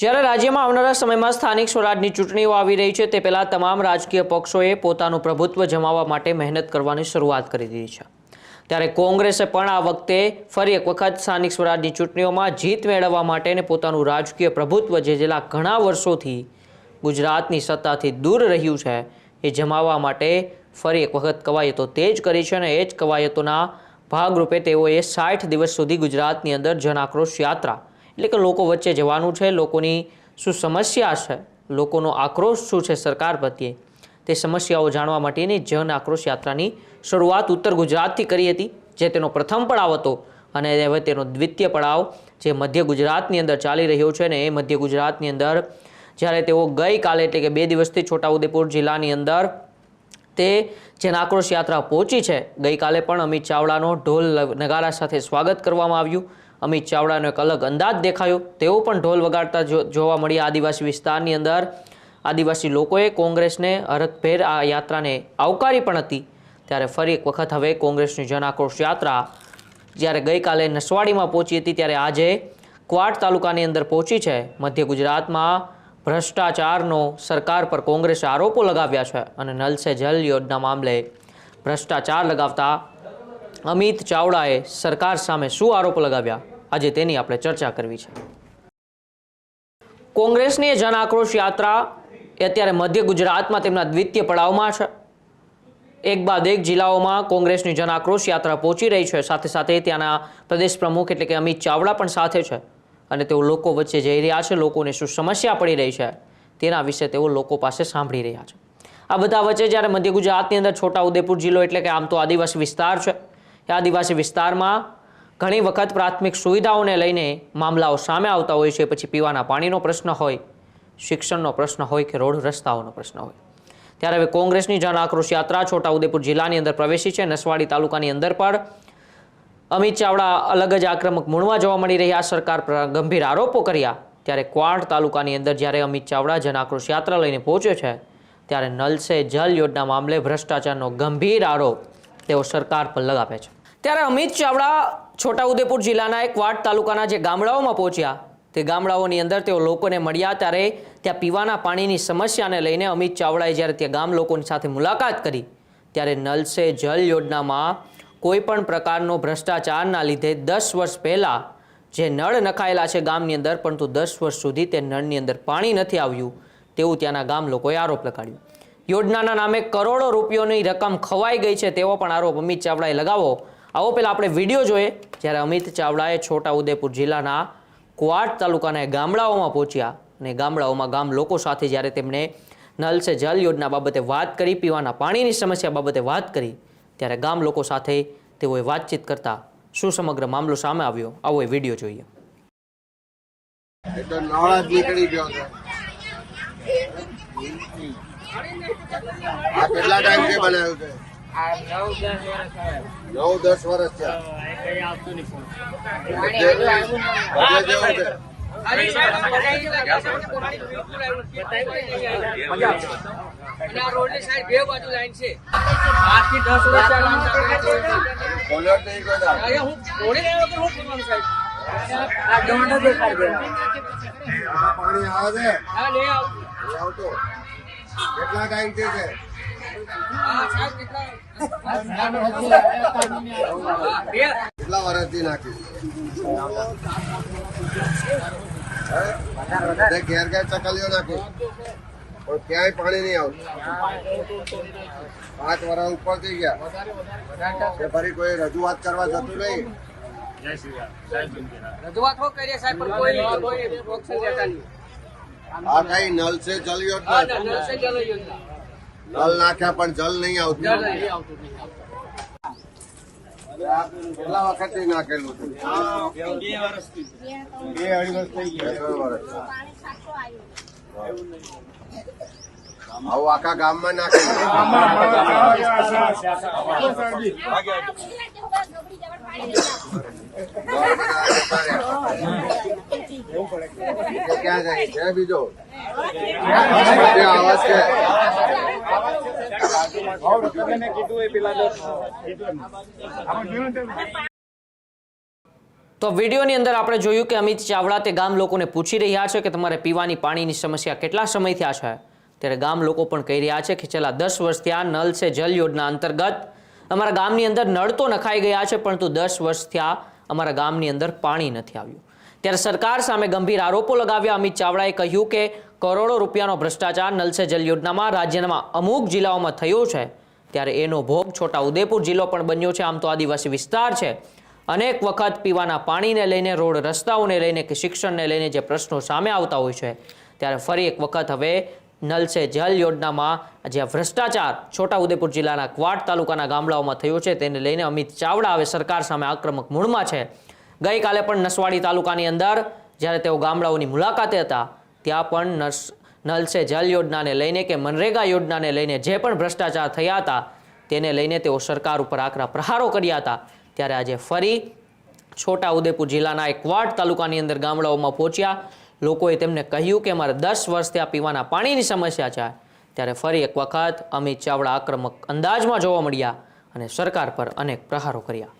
જ્યારે રાજ્યમાં આવનારા સમયમાં સ્થાનિક સ્વરાજની ચૂંટણીઓ આવી રહી છે, તે પહેલાં તમામ રાજકીય પક્ષોએ પોતાનું પ્રભુત્વ જમાવવા માટે મહેનત કરવાની શરૂઆત કરી દીધી છે. ત્યારે કોંગ્રેસે પણ આ વખતે ફરી એક વખત સ્થાનિક સ્વરાજની ચૂંટણીઓમાં જીત મેળવવા માટે અને પોતાનું રાજકીય પ્રભુત્વ જે છેલ્લા ઘણા વર્ષોથી ગુજરાતની સત્તાથી દૂર રહ્યું છે, એ જમાવવા માટે ફરી એક વખત કવાયતો તેજ કરી છે અને એ જ કવાયતોના ભાગરૂપે તેઓએ સાઠ દિવસ સુધી ગુજરાતની અંદર જન યાત્રા એટલે કે લોકો વચ્ચે જવાનું છે, લોકોની શું સમસ્યા છે, લોકોનો આક્રોશ શું છે સરકાર પ્રત્યે, તે સમસ્યાઓ જાણવા માટેની જન આક્રોશ યાત્રાની શરૂઆત ઉત્તર ગુજરાતથી કરી હતી, જે તેનો પ્રથમ પડાવ હતો અને હવે તેનો દ્વિતીય પડાવ જે મધ્ય ગુજરાતની અંદર ચાલી રહ્યો છે ને એ મધ્ય ગુજરાતની અંદર જ્યારે તેઓ ગઈકાલે એટલે કે બે દિવસથી છોટાઉદેપુર જિલ્લાની અંદર તે જે આક્રોશ યાત્રા પહોંચી છે, ગઈકાલે પણ અમિત ચાવડાનો ઢોલ નગારા સાથે સ્વાગત કરવામાં આવ્યું. અમિત ચાવડાનો એક અલગ અંદાજ દેખાયો. તેઓ પણ ઢોલ વગાડતા જોવા મળ્યા. આદિવાસી વિસ્તારની અંદર આદિવાસી લોકોએ કોંગ્રેસને હરતભેર આ યાત્રાને આવકારી પણ હતી. ત્યારે ફરી એક વખત હવે કોંગ્રેસની જનાક્રોશ યાત્રા જ્યારે ગઈકાલે નસવાડીમાં પહોંચી હતી, ત્યારે આજે ક્વાટ તાલુકાની અંદર પહોંચી છે. મધ્ય ગુજરાતમાં ભ્રષ્ટાચારનો સરકાર પર કોંગ્રેસે આરોપો લગાવ્યા છે અને નલ સે જલ યોજના મામલે ભ્રષ્ટાચાર લગાવતા અમિત ચાવડાએ સરકાર સામે શું આરોપ લગાવ્યા? આજે તેની આપણે ચર્ચા કરવી છે. કોંગ્રેસની જન આક્રોશ યાત્રા અત્યારે મધ્ય ગુજરાતમાં તેમના દ્વિતીય પડાવમાં છે. એક બાદ એક જિલ્લાઓમાં કોંગ્રેસની જન આક્રોશ યાત્રા પહોંચી રહી છે. સાથે સાથે ત્યાંના પ્રદેશ પ્રમુખ એટલે કે અમિત ચાવડા પણ સાથે છે. અને તેઓ લોકો વચ્ચે જઈ રહ્યા છે. લોકોને શું સમસ્યા પડી રહી છે તેના વિશે તેઓ લોકો પાસે સાંભળી રહ્યા છે. આ બધા વચ્ચે જ્યારે મધ્ય ગુજરાતની અંદર છોટા ઉદેપુર જિલ્લો એટલે કે આમ તો આદિવાસી વિસ્તાર છે એ આદિવાસી વિસ્તારમાં ઘણી વખત પ્રાથમિક સુવિધાઓને લઈને મામલાઓ સામે આવતા હોય છે, પછી પીવાના પાણીનો પ્રશ્ન હોય, શિક્ષણનો પ્રશ્ન હોય કે રોડ રસ્તાઓનો પ્રશ્ન હોય. ત્યારે હવે કોંગ્રેસની જન આક્રોશ યાત્રા છોટાઉદેપુર જિલ્લાની અંદર પ્રવેશી છે. નસવાડી તાલુકાની અંદર પણ અમિત ચાવડા અલગ જ આક્રમક મૂળમાં જોવા મળી રહ્યા. સરકાર પર ગંભીર આરોપો કર્યા. ત્યારે ક્વાડ તાલુકાની અંદર જ્યારે અમિત ચાવડા જન આક્રોશ યાત્રા લઈને પહોંચ્યો છે, ત્યારે નલ સે જલ યોજના મામલે ભ્રષ્ટાચારનો ગંભીર આરોપ તેઓ સરકાર પર લગાવે છે. ત્યારે અમિત ચાવડા છોટાઉદેપુર જિલ્લાના એક ક્વાડ તાલુકાના જે ગામડાઓમાં પહોંચ્યા, તે ગામડાઓની અંદર તેઓ લોકોને મળ્યા ત્યારે ત્યાં પીવાના પાણીની સમસ્યાને લઈને અમિત ચાવડાએ જ્યારે ત્યાં ગામ લોકોની સાથે મુલાકાત કરી, ત્યારે નલ સે જલ યોજનામાં કોઈપણ પ્રકારનો ભ્રષ્ટાચારના લીધે દસ વર્ષ પહેલાં જે નળ નખાયેલા છે ગામની અંદર, પરંતુ દસ વર્ષ સુધી તે નળની અંદર પાણી નથી આવ્યું, તેવું ત્યાંના ગામ લોકોએ આરોપ લગાડ્યો. યોજનાના નામે કરોડો રૂપિયોની રકમ ખવાઈ ગઈ છે તેવો પણ આરોપ અમિત ચાવડાએ લગાવો આવો પહેલાં આપણે વીડિયો જોઈએ. જ્યારે અમિત ચાવડાએ છોટા ઉદેપુર જિલ્લાના કુવાટ તાલુકાના ગામડાઓમાં પહોંચ્યા અને ગામડાઓમાં ગામ લોકો સાથે જ્યારે તેમણે નલ સે જલ યોજના બાબતે વાત કરી, પીવાના પાણીની સમસ્યા બાબતે વાત કરી, ત્યારે ગામ લોકો સાથે તેઓએ વાતચીત કરતા શું સમગ્ર મામલો સામે આવ્યો? આવો એ વીડિયો જોઈએ. નીકળી ગયો નવ દસ વર્ષ થયા. સાઈડ બે બાજુ લાઈન છે. આઠથી દસ વર્ષ હું હું કરવાનું સાહેબ? પાણી આવે છે. કેટલા ટાઈમથી છે? કેટલા વર્ષથી નાખ્યું ઘેર ઘેર ચકલીઓ નાખી. પણ ક્યાંય પાણી નહીં આવતું. પાંચ વર્ષ ઉપર થઈ ગયા. ફરી કોઈ રજૂઆત કરવા જતું નહીં? રજૂઆત કરીએ સાહેબ પણ કોઈ કોઈ પ્રોત્સાહન દેતા નહીં. આ કઈ નલ છે જલ યોજના જલ નાખ્યા પણ જલ નહીં જલ આવતું કેટલા વખત નાખેલું હતું બે વર્ષ થઈ ગયા. આવું આખા ગામમાં નાખેલું ક્યાં જાય છે? બીજો? તો વિડીયોની અંદર આપણે જોયું કે અમિત ચાવડા તે ગામ લોકોને પૂછી રહ્યા છે કે તમારે પીવાની પાણીની સમસ્યા કેટલા સમયથી આ છે? ત્યારે ગામ લોકો પણ કહી રહ્યા છે કે છેલ્લા દસ વર્ષથી આ નલ છે જલ યોજના અંતર્ગત. અમારા ગામની અંદર નળ તો નખાઈ ગયા છે, પરંતુ દસ વર્ષથી આ અમારા ગામની અંદર પાણી નથી આવ્યું. ત્યારે સરકાર સામે ગંભીર આરોપો લગાવ્યા. અમિત ચાવડાએ કહ્યું કે કરોડો રૂપિયાનો ભ્રષ્ટાચાર નલ સે જલ યોજનામાં રાજ્યમાં અમુક જિલ્લાઓમાં થયો છે. ત્યારે એનો ભોગ છોટા ઉદેપુર જિલ્લો પણ બન્યો છે. આમ તો આદિવાસી વિસ્તાર છે. અનેક વખત પીવાના પાણીને લઈને, રોડ રસ્તાઓને લઈને કે શિક્ષણને લઈને જે પ્રશ્નો સામે આવતા હોય છે. ત્યારે ફરી એક વખત હવે નલ સે જલ યોજનામાં જે ભ્રષ્ટાચાર છોટાઉદેપુર જિલ્લાના ક્વાટ તાલુકાના ગામડાઓમાં થયો છે, તેને લઈને અમિત ચાવડા હવે સરકાર સામે આક્રમક મૂળમાં છે. ગઈકાલે પણ નસવાડી તાલુકાની અંદર જ્યારે તેઓ ગામડાઓની મુલાકાતે હતા ત્યાં પણ નર્સ નલ સે જલ યોજનાને લઈને કે મનરેગા યોજનાને લઈને જે પણ ભ્રષ્ટાચાર થયા હતા, તેને લઈને તેઓ સરકાર ઉપર આકરા પ્રહારો કર્યા હતા. ત્યારે આજે ફરી છોટા ઉદેપુર જિલ્લાના એક વાડ તાલુકાની અંદર ગામડાઓમાં પહોંચ્યા. લોકોએ તેમને કહ્યું કે અમારે દસ વર્ષથી આ પીવાના પાણીની સમસ્યા છે. ત્યારે ફરી એક વખત અમિત ચાવડા આક્રમક અંદાજમાં જોવા મળ્યા અને સરકાર પર અનેક પ્રહારો કર્યા.